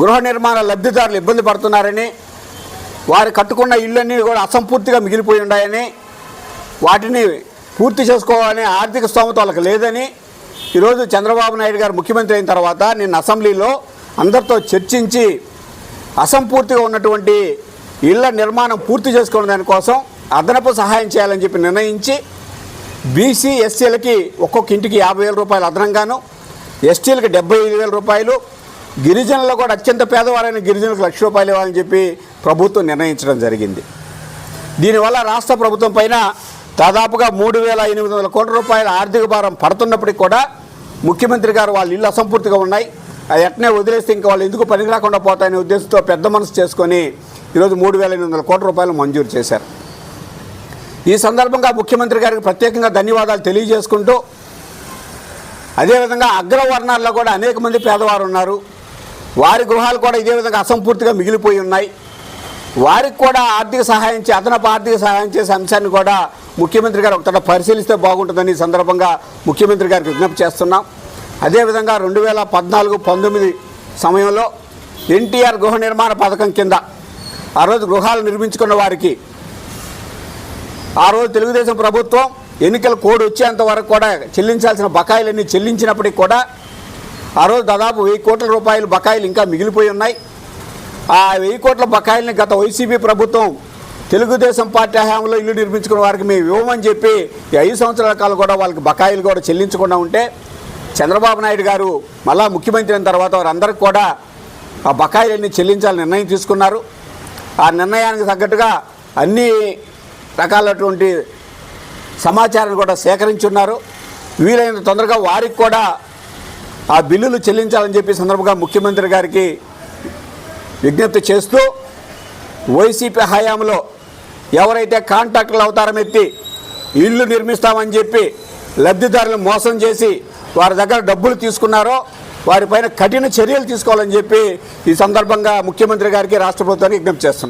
గృహ నిర్మాణ లబ్ధిదారులు ఇబ్బంది పడుతున్నారని వారు కట్టుకున్న ఇళ్ళన్నీ కూడా అసంపూర్తిగా మిగిలిపోయి ఉన్నాయని వాటిని పూర్తి చేసుకోవాలనే ఆర్థిక స్తోమత వాళ్ళకి లేదని ఈరోజు చంద్రబాబు నాయుడు గారు ముఖ్యమంత్రి అయిన తర్వాత నిన్న అసెంబ్లీలో అందరితో చర్చించి అసంపూర్తిగా ఉన్నటువంటి ఇళ్ళ నిర్మాణం పూర్తి చేసుకునే దానికోసం అదనపు సహాయం చేయాలని చెప్పి నిర్ణయించి బీసీ ఎస్సీలకి ఒక్కొక్క ఇంటికి యాభై వేల రూపాయలు అదనంగాను ఎస్టీలకు డెబ్బై ఐదు వేల రూపాయలు గిరిజనులు కూడా అత్యంత పేదవారైన గిరిజనులకు లక్ష రూపాయలు ఇవ్వాలని చెప్పి ప్రభుత్వం నిర్ణయించడం జరిగింది. దీనివల్ల రాష్ట్ర ప్రభుత్వం పైన దాదాపుగా మూడు వేల ఎనిమిది వందల కోట్ల రూపాయల ఆర్థిక భారం పడుతున్నప్పటికీ కూడా ముఖ్యమంత్రి గారు వాళ్ళ ఇల్లు అసంపూర్తిగా ఉన్నాయి. అది ఎట్నే వదిలేస్తే ఇంకా వాళ్ళు ఎందుకు పనికి రాకుండా పోతాయనే ఉద్దేశంతో పెద్ద మనసు చేసుకొని ఈరోజు మూడు వేల ఎనిమిది వందల కోట్ల రూపాయలు మంజూరు చేశారు. ఈ సందర్భంగా ముఖ్యమంత్రి గారికి ప్రత్యేకంగా ధన్యవాదాలు తెలియజేసుకుంటూ అదేవిధంగా అగ్రవర్ణాల్లో కూడా అనేక మంది పేదవారు ఉన్నారు. వారి గృహాలు కూడా ఇదే విధంగా అసంపూర్తిగా మిగిలిపోయి ఉన్నాయి. వారికి కూడా ఆర్థిక సహాయం చే అదనపు ఆర్థిక సహాయం చేసే అంశాన్ని కూడా ముఖ్యమంత్రి గారు ఒకట పరిశీలిస్తే బాగుంటుందని సందర్భంగా ముఖ్యమంత్రి గారికి విజ్ఞప్తి చేస్తున్నాం. అదేవిధంగా రెండు వేల పద్నాలుగు పంతొమ్మిది సమయంలో ఎన్టీఆర్ గృహ నిర్మాణ పథకం కింద ఆ రోజు గృహాలు నిర్మించుకున్న వారికి ఆ రోజు తెలుగుదేశం ప్రభుత్వం ఎన్నికల కోడ్ వచ్చేంత వరకు కూడా చెల్లించాల్సిన బకాయిలన్నీ చెల్లించినప్పటికీ కూడా ఆ రోజు దాదాపు వెయ్యి కోట్ల రూపాయలు బకాయిలు ఇంకా మిగిలిపోయి ఉన్నాయి. ఆ వెయ్యి కోట్ల బకాయిల్ని గత వైసీపీ ప్రభుత్వం తెలుగుదేశం పార్టీ హయాంలో ఇల్లు నిర్మించుకున్న వారికి మేము ఇవ్వమని చెప్పి ఈ ఐదు సంవత్సరాల కాలం కూడా వాళ్ళకి బకాయిలు కూడా చెల్లించకుండా ఉంటే చంద్రబాబు నాయుడు గారు మళ్ళా ముఖ్యమంత్రి అయిన తర్వాత వారందరికీ కూడా ఆ బకాయిలన్నీ చెల్లించాలని నిర్ణయం తీసుకున్నారు. ఆ నిర్ణయానికి తగ్గట్టుగా అన్ని రకాలటువంటి సమాచారాన్ని కూడా సేకరించున్నారు. వీలైన తొందరగా వారికి కూడా ఆ బిల్లులు చెల్లించాలని చెప్పి సందర్భంగా ముఖ్యమంత్రి గారికి విజ్ఞప్తి చేస్తూ వైసీపీ హయాంలో ఎవరైతే కాంట్రాక్టర్లు అవతారం ఎత్తి ఇల్లు నిర్మిస్తామని చెప్పి లబ్ధిదారులను మోసం చేసి వారి దగ్గర డబ్బులు తీసుకున్నారో వారిపైన కఠిన చర్యలు తీసుకోవాలని చెప్పి ఈ సందర్భంగా ముఖ్యమంత్రి గారికి రాష్ట్ర ప్రభుత్వానికి విజ్ఞప్తి చేస్తున్నాం.